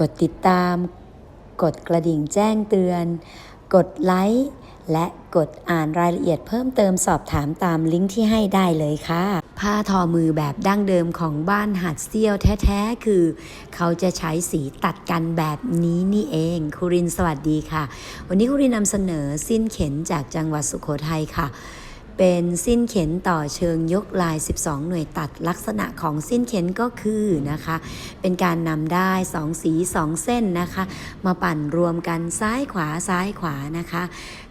กดติดตาม กดกระดิ่งแจ้งเตือน กดไลค์และกดอ่านรายละเอียดเพิ่มเติมสอบถามตามลิงก์ที่ให้ได้เลยค่ะ ผ้าทอมือแบบดั้งเดิมของบ้านหัดเซี่ยวแท้ ๆ คือ เขาจะใช้สีตัดกันแบบนี้นี่เองคุรินสวัสดีค่ะ วันนี้คุรินนำเสนอสิ้นเข็นจากจังหวัดสุโขทัยค่ะ เป็นสิ้นเข็นต่อเชิงยกลาย 12 หน่วยตัดลักษณะของสิ้นเข็นก็คือนะคะ เป็นการนำได้2สี2 เส้นนะคะ มาปั่นรวมกันซ้ายขวาซ้ายขวานะคะ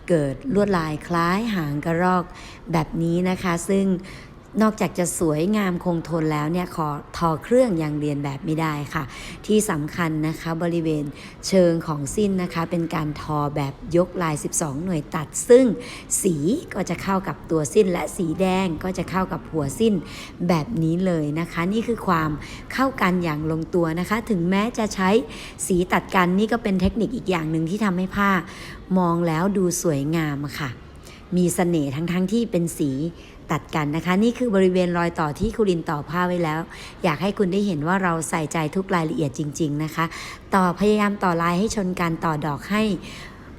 เกิดลวดลายคล้ายหางกระรอกแบบนี้นะคะ ซึ่ง นอกจากจะสวยงามคงทนแล้วเนี่ยขอทอเครื่องยังเรียนแบบไม่ได้ค่ะ ที่สำคัญนะคะบริเวณเชิงของสิ้นนะคะ เป็นการทอแบบยกลาย 12 หน่วยตัด ซึ่งสีก็จะเข้ากับตัวสิ้น และสีแดงก็จะเข้ากับหัวสิ้นแบบนี้เลยนะคะ นี่คือความเข้ากันอย่างลงตัวนะคะ ถึงแม้จะใช้สีตัดกันนี่ก็เป็นเทคนิคอีกอย่างหนึ่งที่ทำให้ผ้ามองแล้วดูสวยงามค่ะ มีเสน่ห์ทั้งๆทที่เป็นสีตัดกันนะคะ นี่คือบริเวณรอยต่อที่คุรินต่อผ้าไว้แล้ว อยากให้คุณได้เห็นว่าเราใส่ใจทุกรายละเอียดจริง ๆนะคะ ต่อพยายามต่อลายให้ชนกันต่อดอกให้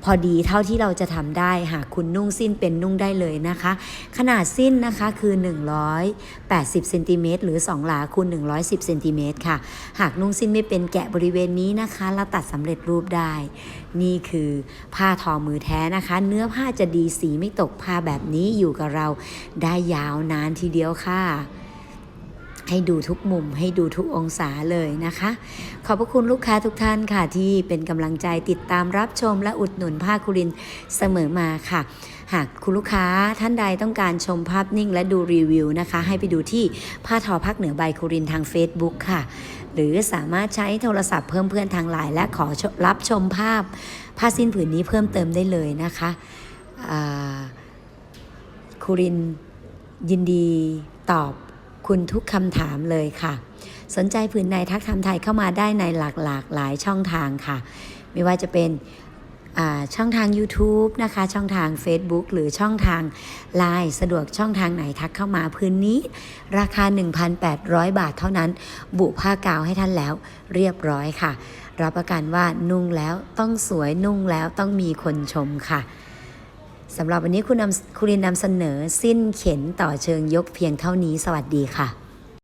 พอดีเท่าที่เราจะทำได้ หากคุณนุ่งสิ้นเป็นนุ่งได้เลยนะคะ ขนาดสิ้นนะคะคือ 180เซนติเมตรหรือ 2 หลาคูณ110เซนติเมตรค่ะ หากนุ่งสิ้นไม่เป็นแกะบริเวณนี้นะคะแล้วตัดสำเร็จรูปได้ นี่คือผ้าทอมือแท้นะคะ เนื้อผ้าจะดีสีไม่ตกผ้าแบบนี้อยู่กับเราได้ยาวนานทีเดียวค่ะ ให้ดูทุกมุมให้ดูทุกองศาเลยนะคะ ขอบพระคุณลูกค้าทุกท่านค่ะ ที่เป็นกำลังใจติดตามรับชมและอุดหนุนผ้าคุรินเสมอมาค่ะ หากคุณลูกค้าท่านใดต้องการชมภาพนิ่งและดูรีวิวนะคะ ให้ไปดูที่ผ้าทอภาคเหนือใบคุรินทาง Facebook ค่ะ หรือสามารถใช้โทรศัพท์เพิ่มเพื่อนทางไลน์และขอรับชมภาพผ้าสิ้นผืนนี้เพิ่มเติมได้เลยนะคะคุรินยินดีตอบ คุณทุกคำถามเลยค่ะ สนใจผืนในทักทำไทยเข้ามาได้ในหลากหลากหลายช่องทางค่ะ ไม่ว่าจะเป็นช่องทาง YouTube นะคะ ช่องทาง Facebook หรือช่องทาง Line สะดวกช่องทางไหนทักเข้ามาพื้นนี้ ราคา 1,800 บาทเท่านั้น บุผ้ากาวให้ท่านแล้วเรียบร้อยค่ะ รับประกันว่านุ่งแล้วต้องสวยนุ่งแล้วต้องมีคนชมค่ะ สำหรับวันนี้คุณนำคุณรินนำเสนอสิ้นเข็นต่อเชิงยกเพียงเท่านี้สวัสดีค่ะ